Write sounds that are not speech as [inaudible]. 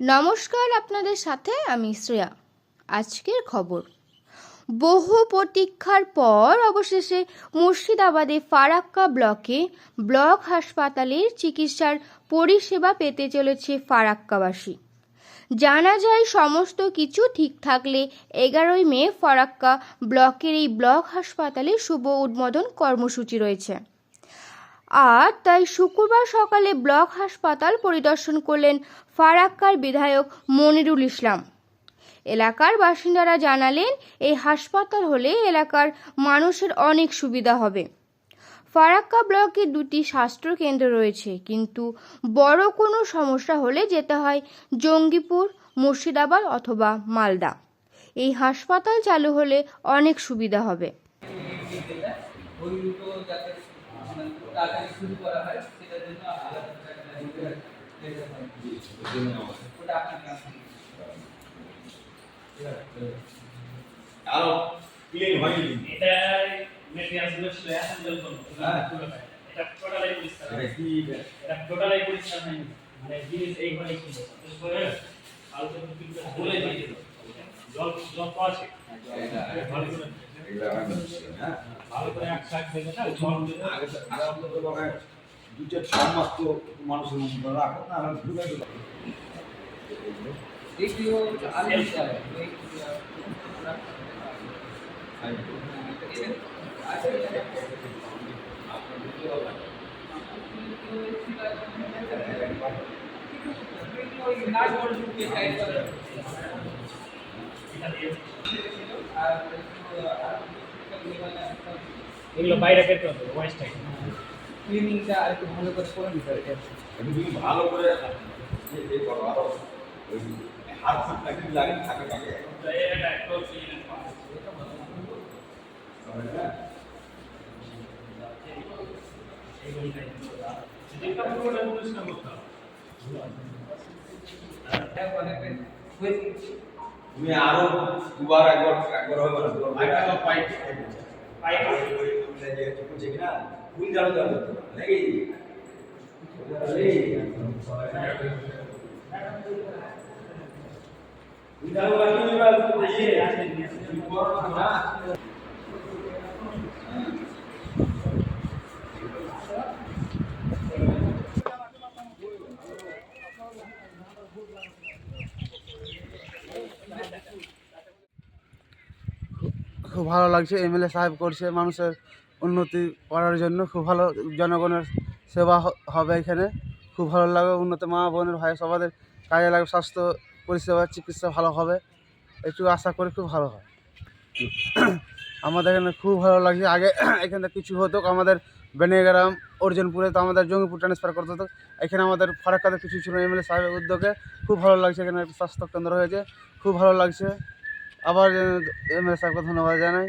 নমস্কার আপনাদের সাথে আমি শ্রেয়া। আজকের খবর। বহু প্রতীক্ষার পর অবশেষে মুর্শিদাবাদে ফারাক্কা ব্লকে ব্লক হাসপাতালের চিকিৎসার পরিষেবা পেতে চলেছে ফারাক্কাবাসী। জানা যায় সমস্ত কিছু ঠিক থাকলে এগারোই মে ফারাক্কা ব্লকের এই ব্লক হাসপাতালে শুভ উদ্বোধন কর্মসূচি রয়েছে। আর তাই শুক্রবার সকালে ব্লক হাসপাতাল পরিদর্শন করলেন ফারাক্কার বিধায়ক মনিরুল ইসলাম। এলাকার বাসিন্দারা জানালেন, এই হাসপাতাল হলে এলাকার মানুষের অনেক সুবিধা হবে। ফারাক্কা ব্লকে দুটি স্বাস্থ্য কেন্দ্র রয়েছে, কিন্তু বড় কোনো সমস্যা হলে যেতে হয় জঙ্গিপুর, মুর্শিদাবাদ অথবা মালদা। এই হাসপাতাল চালু হলে অনেক সুবিধা হবে। তাড়াতাড়ি শুরু করা হয় সেটার জন্য আলাদা হয়। আরও ক্লিন হয়নি। এটা মেটেরিয়ালসগুলো হ্যাঁ। এটা টোটালাই পরিষ্কার। এটা টোটালাই পরিষ্কার হয়নি। মানে জিনিস এইভাবে ছিল। আলতো কিন্তু বলে দিয়েছিল জল জল আছে আমি থেকে না জল দিয়ে আগে তো আগে তো তোমাকে দু চার ছ মাস তো মানুষের মধ্যে রাখো না আর ঢুকে দিল এইটিও আলু দিতে হবে ওই, আহ, আচ্ছা, ওই নাট বল্টু ঢুকিয়ে সাইড করে এটা দিয়ে আর এগুলো বাইরে বের করতে হবে ওয়েস্ট টাইম ক্লিনিংটা আর একটু ভালো করে করে নিতে হবে একটু তুমি ভালো করে এ এ করো আরও ওই হাত ফুটটা কি লাগে থাকে এটা একটু হয়েছে তুমি আরও দুবার একবার একবার হবে না দুবার বাইরে তো পাইপ পাইপ ওই ওই ওই যে করছে কিনা ফুল জানো জানো নাকি এই উদাহরণ রাখি এবার না খুব ভালো লাগছে এমএলএ সাহেব করছে, মানুষের উন্নতি করার জন্য খুব ভালো জনগণের সেবা হবে এখানে। খুব ভালো লাগে উন্নত মা বোনের ভাই সবাদের কাজে লাগবে, স্বাস্থ্য পরিষেবা, চিকিৎসা ভালো হবে। একটু আশা করি খুব ভালো হয়। [clears throat] আমাদের এখানে খুব ভালো লাগছে। আগে [clears throat] এখানে কিছু হতো, আমাদের বেনেগ্রাম, অর্জুনপুরে তো আমাদের জঙ্গিপুর ট্রান্সফার করতে হতো। এখানে আমাদের ফারাক্কাতে কিছু ছিল এমএলএ সাহেবের উদ্যোগে। খুব ভালো লাগছে এখানে একটা স্বাস্থ্য কেন্দ্র হয়েছে। খুব ভালো লাগছে। আবার এমএলএ সাহেবকে ধন্যবাদ জানাই।